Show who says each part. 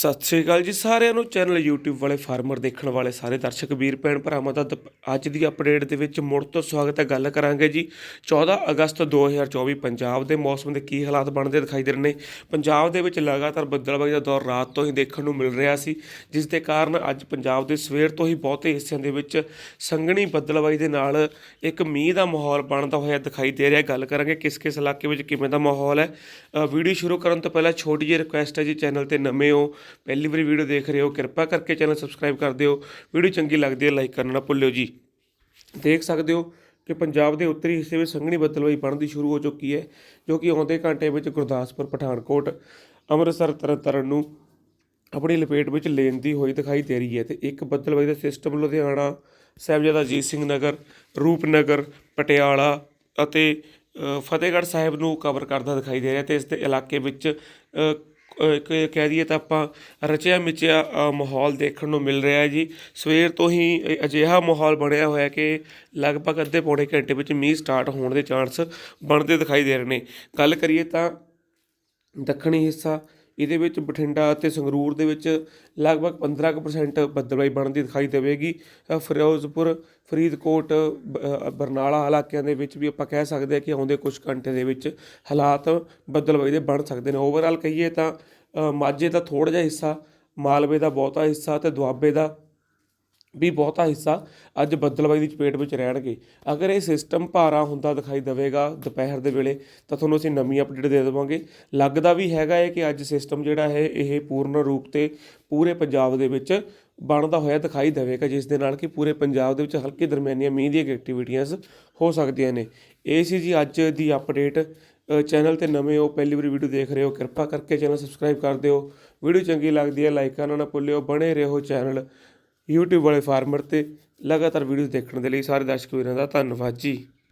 Speaker 1: ਸਤਿ ਸ਼੍ਰੀ ਅਕਾਲ ਜੀ ਸਾਰਿਆਂ ਨੂੰ। ਚੈਨਲ YouTube ਵਾਲੇ ਫਾਰਮਰ ਦੇਖਣ ਵਾਲੇ ਸਾਰੇ ਦਰਸ਼ਕ, ਵੀਰ, ਭੈਣ, ਭਰਾਵਾਂ ਦਾ ਦਪ- ਅੱਜ ਦੀ ਅਪਡੇਟ ਦੇ ਵਿੱਚ ਮੁੜ ਤੋਂ ਸਵਾਗਤ ਹੈ ਗੱਲ ਕਰਾਂਗੇ ਜੀ। 14 ਅਗਸਤ 2024 ਪੰਜਾਬ ਦੇ ਮੌਸਮ ਦੇ ਕੀ ਹਾਲਾਤ ਬਣਦੇ ਦਿਖਾਈ ਦੇ ਰਹੇ ਨੇ। ਪੰਜਾਬ ਦੇ ਵਿੱਚ ਲਗਾਤਾਰ ਬੱਦਲਬਾਜ਼ੀ ਦਾ ਦੌਰ ਰਾਤ ਤੋਂ ਹੀ ਦੇਖਣ ਨੂੰ ਮਿਲ ਰਿਹਾ ਸੀ, ਜਿਸ ਦੇ ਕਾਰਨ ਅੱਜ ਪੰਜਾਬ ਦੇ ਸਵੇਰ ਤੋਂ ਹੀ ਬਹੁਤੇ ਹਿੱਸਿਆਂ ਦੇ ਵਿੱਚ ਸੰਘਣੀ ਬੱਦਲਬਾਜ਼ੀ ਦੇ ਨਾਲ ਇੱਕ ਮੀਂਹ ਦਾ ਮਾਹੌਲ ਬਣਦਾ ਹੋਇਆ ਦਿਖਾਈ ਦੇ ਰਿਹਾ। ਗੱਲ ਕਰਾਂਗੇ ਕਿਸ ਕਿਸ ਇਲਾਕੇ ਵਿੱਚ ਕਿਵੇਂ ਦਾ ਮਾਹੌਲ ਹੈ। ਵੀਡੀਓ ਸ਼ੁਰੂ ਕਰਨ ਤੋਂ ਪਹਿਲਾਂ ਛੋਟੀ ਜਿਹੀ ਰਿਕੁਐਸਟ ਹੈ ਜੀ, ਚੈਨਲ ਤੇ ਨਵੇਂ ਹੋ ਪਹਿਲੀ ਵਾਰੀ ਵੀਡੀਓ ਦੇਖ ਰਹੇ ਹੋ, ਕਿਰਪਾ ਕਰਕੇ ਚੈਨਲ ਸਬਸਕ੍ਰਾਈਬ ਕਰ ਦਿਓ। ਵੀਡੀਓ ਚੰਗੀ ਲੱਗਦੀ ਹੈ ਲਾਈਕ ਕਰਨਾ ਨਾ ਭੁੱਲਿਓ ਜੀ। ਦੇਖ ਸਕਦੇ ਹੋ ਕਿ ਪੰਜਾਬ ਦੇ ਉੱਤਰੀ ਹਿੱਸੇ ਵਿੱਚ ਸੰਘਣੀ ਬੱਦਲਬਾਈ ਬਣਦੀ ਸ਼ੁਰੂ ਹੋ ਚੁੱਕੀ ਹੈ, ਜੋ ਕਿ ਆਉਂਦੇ ਘੰਟੇ ਵਿੱਚ ਗੁਰਦਾਸਪੁਰ, ਪਠਾਨਕੋਟ, ਅੰਮ੍ਰਿਤਸਰ ਤਰਨਤਾਰਨ ਨੂੰ ਆਪਣੀ ਲਪੇਟ ਵਿੱਚ ਲੈਂਦੀ ਹੋਈ ਦਿਖਾਈ ਦੇ ਰਹੀ ਹੈ ਤੇ ਇੱਕ ਬੱਦਲਬਾਈ ਦਾ ਸਿਸਟਮ ਲੁਧਿਆਣਾ, ਸਾਹਿਬਜ਼ਾਦਾ ਅਜੀਤ ਸਿੰਘ ਨਗਰ, ਰੂਪਨਗਰ, ਪਟਿਆਲਾ ਅਤੇ ਫਤਿਹਗੜ੍ਹ ਸਾਹਿਬ ਨੂੰ ਕਵਰ ਕਰਦਾ ਦਿਖਾਈ ਦੇ ਰਿਹਾ ਤੇ ਇਸ ਦੇ ਇਲਾਕੇ ਵਿੱਚ ਕਹਿ ਦਈਏ ਤਾਂ ਆਪਾਂ ਰਚਿਆ ਮਿਚਿਆ ਮਾਹੌਲ ਦੇਖਣ ਨੂੰ ਮਿਲ ਰਿਹਾ ਹੈ ਜੀ। ਸਵੇਰ ਤੋਂ ਹੀ ਅਜਿਹਾ ਮਾਹੌਲ ਬਣਿਆ ਹੋਇਆ ਕਿ ਲਗਭਗ ਅੱਧੇ ਪੌਣੇ ਘੰਟੇ ਵਿੱਚ ਮੀਂਹ ਸਟਾਰਟ ਹੋਣ ਦੇ ਚਾਂਸ ਬਣਦੇ ਦਿਖਾਈ ਦੇ ਰਹੇ ਨੇ। ਗੱਲ ਕਰੀਏ ਤਾਂ ਦੱਖਣੀ ਹਿੱਸਾ ਇਹਦੇ ਵਿੱਚ ਬਠਿੰਡਾ ਅਤੇ ਸੰਗਰੂਰ ਦੇ ਵਿੱਚ ਲਗਭਗ 15% ਬੱਦਲਬਾਈ ਬਣਦੀ ਦਿਖਾਈ ਦੇਵੇਗੀ। ਫਿਰੋਜ਼ਪੁਰ, ਫਰੀਦਕੋਟ, ਬ- ਬਰਨਾਲਾ ਇਲਾਕਿਆਂ ਦੇ ਵਿੱਚ ਵੀ ਆਪਾਂ ਕਹਿ ਸਕਦੇ ਹਾਂ ਕਿ ਆਉਂਦੇ ਕੁਝ ਘੰਟੇ ਦੇ ਵਿੱਚ ਹਾਲਾਤ ਬੱਦਲਬਾਈ ਦੇ ਬਣ ਸਕਦੇ ਨੇ। ਓਵਰਆਲ ਕਹੀਏ ਤਾਂ ਮਾਝੇ ਦਾ ਥੋੜ੍ਹਾ ਜਿਹਾ ਹਿੱਸਾ, ਮਾਲਵੇ ਦਾ ਬਹੁਤਾ ਹਿੱਸਾ ਤੇ ਦੁਆਬੇ ਦਾ ਵੀ ਬਹੁਤਾ ਹਿੱਸਾ ਅੱਜ ਬੱਦਲਬਾਈ ਦੀ ਚਪੇਟ ਵਿੱਚ ਰਹਿਣਗੇ। ਅਗਰ ਇਹ ਸਿਸਟਮ ਭਾਰਾ ਹੁੰਦਾ ਦਿਖਾਈ ਦੇਵੇਗਾ ਦੁਪਹਿਰ ਦੇ ਵੇਲੇ, ਤਾਂ ਤੁਹਾਨੂੰ ਅਸੀਂ ਨਵੀਂ ਅਪਡੇਟ ਦੇ ਦੇਵਾਂਗੇ। ਲੱਗਦਾ ਵੀ ਹੈਗਾ ਹੈ ਕਿ ਅੱਜ ਸਿਸਟਮ ਜਿਹੜਾ ਹੈ, ਇਹ ਪੂਰਨ ਰੂਪ ਤੇ ਪੂਰੇ ਪੰਜਾਬ ਦੇ ਵਿੱਚ ਬਣਦਾ ਹੋਇਆ ਦਿਖਾਈ ਦੇਵੇਗਾ, ਜਿਸ ਦੇ ਨਾਲ ਕਿ ਪੂਰੇ ਪੰਜਾਬ ਦੇ ਵਿੱਚ ਹਲਕੀ ਦਰਮਿਆਨੀਆਂ ਮੀਂਹ ਦੀਆਂ ਐਕਟੀਵਿਟੀਆਂ ਹੋ ਸਕਦੀਆਂ ਨੇ। ਇਹ ਸੀ ਜੀ ਅੱਜ ਦੀ ਅਪਡੇਟ ਚੈਨਲ ਤੇ ਨਵੇਂ ਹੋ, ਪਹਿਲੀ ਵਾਰੀ ਵੀਡੀਓ ਦੇਖ ਰਹੇ ਹੋ, ਕਿਰਪਾ ਕਰਕੇ ਚੈਨਲ ਸਬਸਕ੍ਰਾਈਬ ਕਰ ਦਿਓ। ਵੀਡੀਓ ਚੰਗੀ ਲੱਗਦੀ ਹੈ ਲਾਈਕ ਕਰਨਾ ਨਾ ਭੁੱਲਿਓ, ਬਣੇ ਰਹੋ ਚੈਨਲ YouTube ਵਾਲੇ ਫਾਰਮਰ ਤੇ ਲਗਾਤਾਰ ਵੀਡੀਓਜ਼ ਦੇਖਣ ਦੇ ਲਈ ਸਾਰੇ ਦਰਸ਼ਕ ਵੀਰਾਂ ਦਾ ਧੰਨਵਾਦ ਜੀ।